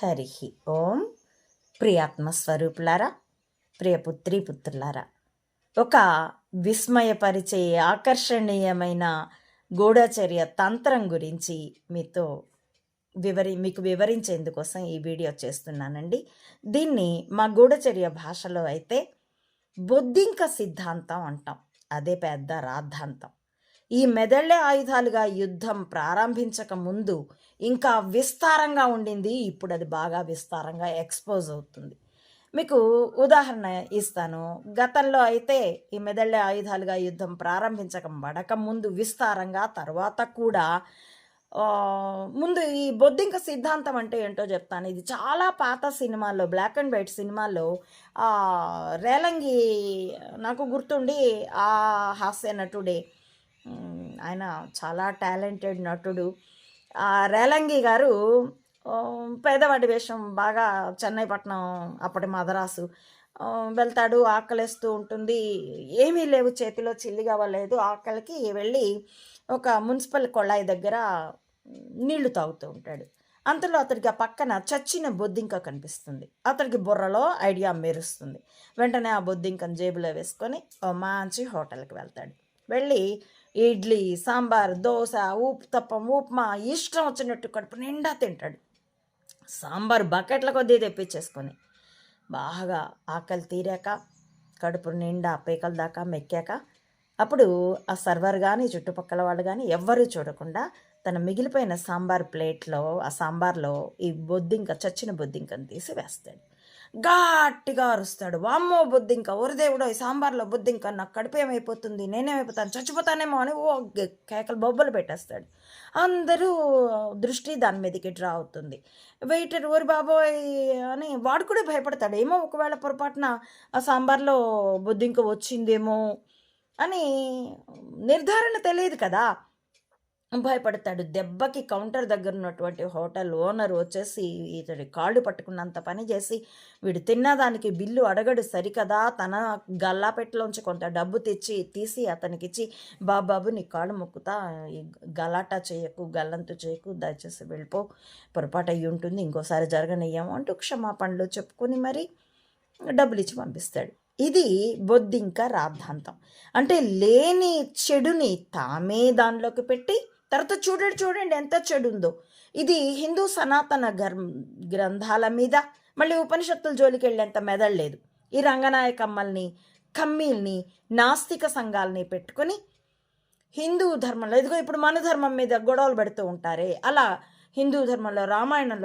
హరి ఓం ప్రియాత్మ స్వరూపులారా ప్రియపుత్రి పుత్రులారా ఒక విస్మయపరిచే ఆకర్షణీయమైన గూఢచర్య తంత్రం గురించి మీతో వివరి మీకు వివరించేందుకోసం ఈ వీడియో చేస్తున్నానండి. దీన్ని మా గూఢచర్య భాషలో అయితే బొద్దింక సిద్ధాంతం అంటాం. అదే పెద్ద రాద్ధాంతం. ఈ మెదళ్ళే ఆయుధాలుగా యుద్ధం ప్రారంభించక ముందు ఇంకా విస్తారంగా ఉండింది. ఇప్పుడు అది బాగా విస్తారంగా ఎక్స్పోజ్ అవుతుంది. మీకు ఉదాహరణ ఇస్తాను. గతంలో అయితే ఈ మెదళ్ళే ఆయుధాలుగా యుద్ధం ప్రారంభించక పడక ముందు విస్తారంగా తర్వాత కూడా ముందు ఈ బొద్దింక సిద్ధాంతం అంటే ఏంటో చెప్తాను. ఇది చాలా పాత సినిమాల్లో బ్లాక్ అండ్ వైట్ సినిమాల్లో రేలంగి నాకు గుర్తుండి ఆ హాస్య నటుడే ఆయన చాలా టాలెంటెడ్ నటుడు. ఆ రేలంగి గారు పేదవాడి వేషం బాగా చెన్నై పట్నం అప్పటి మదరాసు. వెళ్తాడు ఆకలిస్తూ ఉంటుంది. ఏమీ లేవు చేతిలో చిల్లిగా అవ్వలేదు ఆకలికి వెళ్ళి ఒక మున్సిపల్ కొళాయి దగ్గర నీళ్ళు తాగుతూ ఉంటాడు. అంతలో అతడికి ఆ పక్కన చచ్చిన బొద్దింక కనిపిస్తుంది. అతడికి బుర్రలో ఐడియా మెరుస్తుంది. వెంటనే ఆ బొద్దింకను జేబులో వేసుకొని ఓ మంచి హోటల్కి వెళ్తాడు. వెళ్ళి ఇడ్లీ సాంబార్ దోశ ఉప్తప్పం ఉప్మా ఇష్టం వచ్చినట్టు కడుపు నిండా తింటాడు. సాంబార్ బకెట్ల కొద్దీ తెప్పించేసుకొని బాగా ఆకలి తీరాక కడుపు నిండా పీకల దాకా మెక్కాక అప్పుడు ఆ సర్వర్ కానీ చుట్టుపక్కల వాళ్ళు కానీ ఎవ్వరూ చూడకుండా తన మిగిలిపోయిన సాంబార్ ప్లేట్లో ఆ సాంబార్లో ఈ బొద్దింక చచ్చిన బొద్దింకను తీసి వేస్తాడు. గట్టిగా అరుస్తాడు. వామ్మో బొద్దింక ఓరిదేవుడో ఈ సాంబార్లో బొద్దింక నాకు కడుపు ఏమైపోతుంది? నేనేమైపోతాను? చచ్చిపోతానేమో అని ఓ కేకలు బొబ్బలు పెట్టేస్తాడు. అందరూ దృష్టి దాని మీదకి డ్రా అవుతుంది. వెయిటర్ ఓరి బాబోయ్ అని వాడు కూడా భయపడతాడు. ఏమో ఒకవేళ పొరపాటున ఆ సాంబార్లో బొద్దింక వచ్చిందేమో అని నిర్ధారణ తెలియదు కదా. భయపడతాడు. దెబ్బకి కౌంటర్ దగ్గర ఉన్నటువంటి హోటల్ ఓనర్ వచ్చేసి ఇతడి కాళ్ళు పట్టుకున్నంత పని చేసి వీడు తిన్నదానికి బిల్లు అడగడు సరికదా? తన గల్లాపెట్టలోంచి కొంత డబ్బు తెచ్చి తీసి అతనికిచ్చి బాబాబు నీ కాళ్ళు మొక్కుతా ఈ గలాటా చేయకు గల్లంతు చేయకు దయచేసి వెళ్ళిపో పొరపాటు అయ్యి ఉంటుంది ఇంకోసారి జరగనియ్యాము అంటూ క్షమాపణలు చెప్పుకొని మరి డబ్బులు ఇచ్చి పంపిస్తాడు. ఇది బొద్దింక రాద్ధాంతం. అంటే లేని చెడుని తామే దానిలోకి పెట్టి తర్వాత చూడండి చూడండి ఎంత చెడు ఉందో ఇది హిందూ సనాతన గర్ గ్రంథాల మీద మళ్ళీ ఉపనిషత్తుల జోలికి వెళ్ళేంత మెదడలేదు ఈ రంగనాయకమ్మల్ని కమ్మీల్ని నాస్తిక సంఘాలని పెట్టుకొని హిందూ ధర్మంలో ఇదిగో ఇప్పుడు మన ధర్మం మీద గొడవలు పెడుతూ ఉంటారే అలా హిందూ ధర్మంలో రామాయణంలో